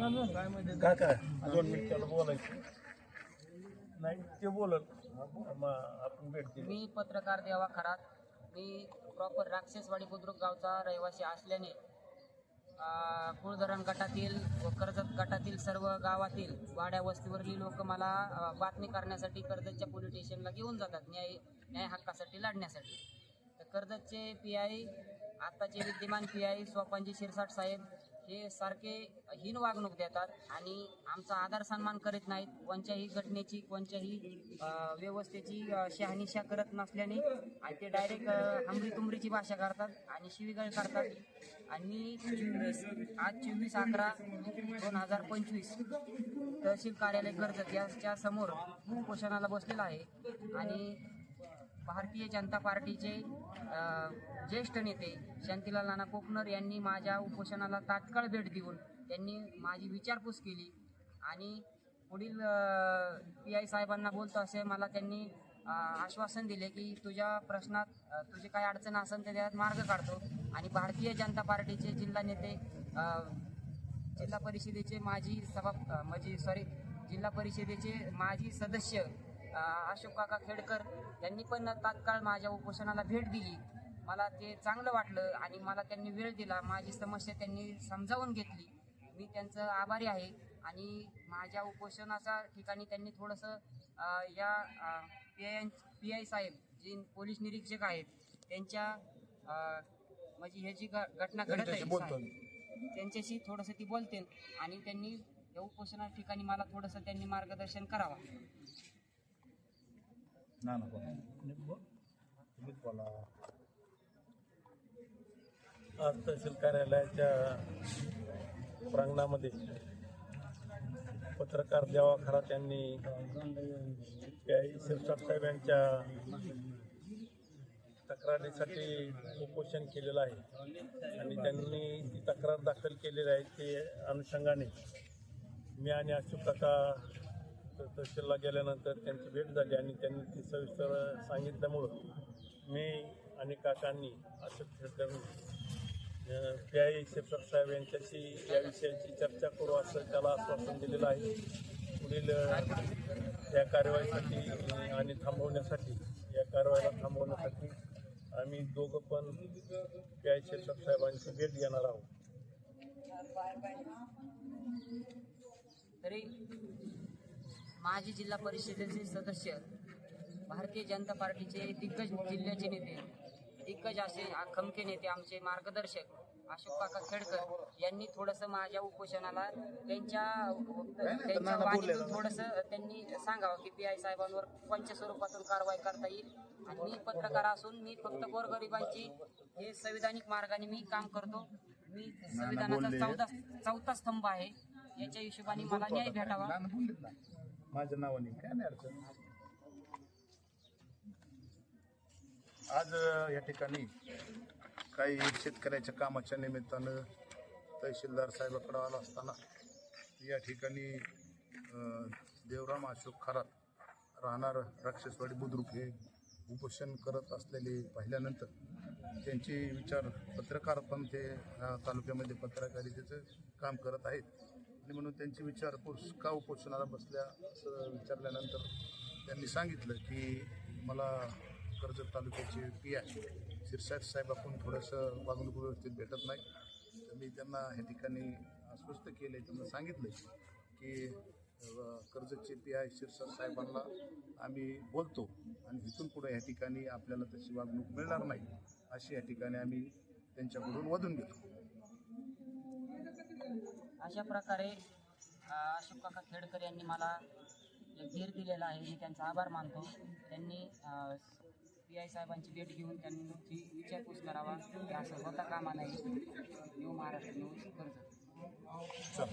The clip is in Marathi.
काका दोन मिनिट त्याला बोलायचं. नाही ते बोलल. आपण भेट मी पत्रकार देवा खरात. मी प्रॉपर राक्षसवाडी बुद्रुक गावचा रहिवासी असल्याने कुळधरण गटातील व कर्जत गटातील सर्व गावातील वाड्या वस्तीवरील लोक मला बातमी करण्यासाठी कर्जतच्या पोलीस स्टेशनला घेऊन जातात न्याय न्याय हक्कासाठी लढण्यासाठी. तर कर्जतचे पी आय आत्ताचे विद्यमान पी आय स्वपांजी शिरसाट साहेब हे सारखे हीन वागणूक देतात आणि आमचा आदर सन्मान करीत नाहीत. कोणत्याही घटनेची कोणत्याही व्यवस्थेची शहानिशा करत नसल्याने आणि ते डायरेक्ट हमरी तुमरीची भाषा करतात आणि शिवीगाळ करतात. आणि चोवीस आज चोवीस अकरा दोन हजार पंचवीस तहसील कार्यालय कर्जत याच्या समोर उपोषणाला बसलेला आहे. आणि भारतीय जनता पार्टीचे ज्येष्ठ नेते शांतीलाल नाना कोकणर यांनी माझ्या उपोषणाला तात्काळ भेट देऊन त्यांनी माझी विचारपूस केली आणि पुढील पी आय साहेबांना बोलतो असे मला त्यांनी आश्वासन दिले की तुझ्या प्रश्नात तुझे तुझी काय अडचण असेल तर त्यात मार्ग काढतो. आणि भारतीय जनता पार्टीचे जिल्हा नेते जिल्हा परिषदेचे माजी सभा म्हणजे सॉरी जिल्हा परिषदेचे माजी सदस्य अशोक काका खेडकर यांनी पण तात्काळ माझ्या उपोषणाला भेट दिली. मला ते चांगलं वाटलं आणि मला त्यांनी वेळ दिला. माझी समस्या त्यांनी समजावून घेतली. मी त्यांचं आभारी आहे आणि माझ्या उपोषणाच्या ठिकाणी त्यांनी थोडंसं या पी आय पी आय साहेब जे पोलीस निरीक्षक आहेत त्यांच्या म्हणजे हे जी घ- घटना घडत आहे त्यांच्याशी थोडंसं ती बोलते आणि त्यांनी या उपोषणा ठिकाणी मला थोडंसं त्यांनी मार्गदर्शन करावं. ना ना बोला तुम्हीच बोला आज तहसील कार्यालयाच्या प्रांगणामध्ये पत्रकार देवा खरात यांनी शिरसाट साहेब यांच्या तक्रारीसाठी उपोषण केलेलं आहे आणि त्यांनी ती तक्रार दाखल केलेली आहे ते अनुषंगाने मी आणि अशोक काका तहसीलला गेल्यानंतर त्यांची भेट झाली आणि त्यांनी ती सविस्तर सांगितल्यामुळं मी आणि काकांनी अशोक खेळकर पी आय शिरसाट साहेब यांच्याशी या विषयाची चर्चा करू असं त्याला आश्वासन दिलेलं आहे. पुढील या कारवाईसाठी आणि थांबवण्यासाठी या कारवाईला थांबवण्यासाठी आम्ही दोघं पण पी आय शिरसाट साहेबांची भेट घेणार आहोत. तरी माजी जिल्हा परिषदेचे सदस्य भारतीय जनता पार्टीचे दिग्गज जिल्ह्याचे नेते दिग्गज असे खमके नेते आमचे मार्गदर्शक अशोक काका खेडकर यांनी थोडंसं माझ्या उपोषणाला त्यांच्या त्यांच्या वाणीतून थोडंसं त्यांनी सांगावं की पी आय साहेबांवर कोणत्या स्वरूपातून कारवाई करता येईल. आणि मी पत्रकार असून मी फक्त गोरगरिबांची हे संविधानिक मार्गाने मी काम करतो. मी संविधानाचा चौदा चौथा स्तंभ आहे. याच्या हिशोबाने मला न्याय भेटावा. माझ्या नावाने. काय नाही अडचण. आज या ठिकाणी काही शेतकऱ्याच्या कामाच्या निमित्तानं तहसीलदार साहेबाकडे आला असताना या ठिकाणी देवराम अशोक खरात राहणार राक्षसवाडी बुद्रुक हे उपोषण करत असलेले पाहिल्यानंतर त्यांची विचार पत्रकार पण ते तालुक्यामध्ये पत्रकारितेचं काम करत आहेत. आणि म्हणून त्यांचे विचारपूस का उपोषणाला बसल्या असं विचारल्यानंतर त्यांनी सांगितलं की मला कर्जत तालुक्याचे पी आय शिरसाट साहेबाकडून थोडंसं वागणूक व्यवस्थित भेटत नाही. तर मी त्यांना ह्या ठिकाणी आश्वस्त केले त्यांना सांगितलं की कर्जतचे पी आय शिरसाट साहेबांना आम्ही बोलतो आणि इथून पुढे ह्या ठिकाणी आपल्याला तशी वागणूक मिळणार नाही अशी या ठिकाणी आम्ही त्यांच्याकडून वधून घेतो. अशा प्रकारे अशोक काका खेडकर यांनी मला एक धीर दिलेला आहे. मी त्यांचा आभार मानतो. त्यांनी पी आय साहेबांची भेट घेऊन त्यांची विचारपूस करावा. असं होता कामा नाही न्यू महाराष्ट्र न्यूज कर्ज चल.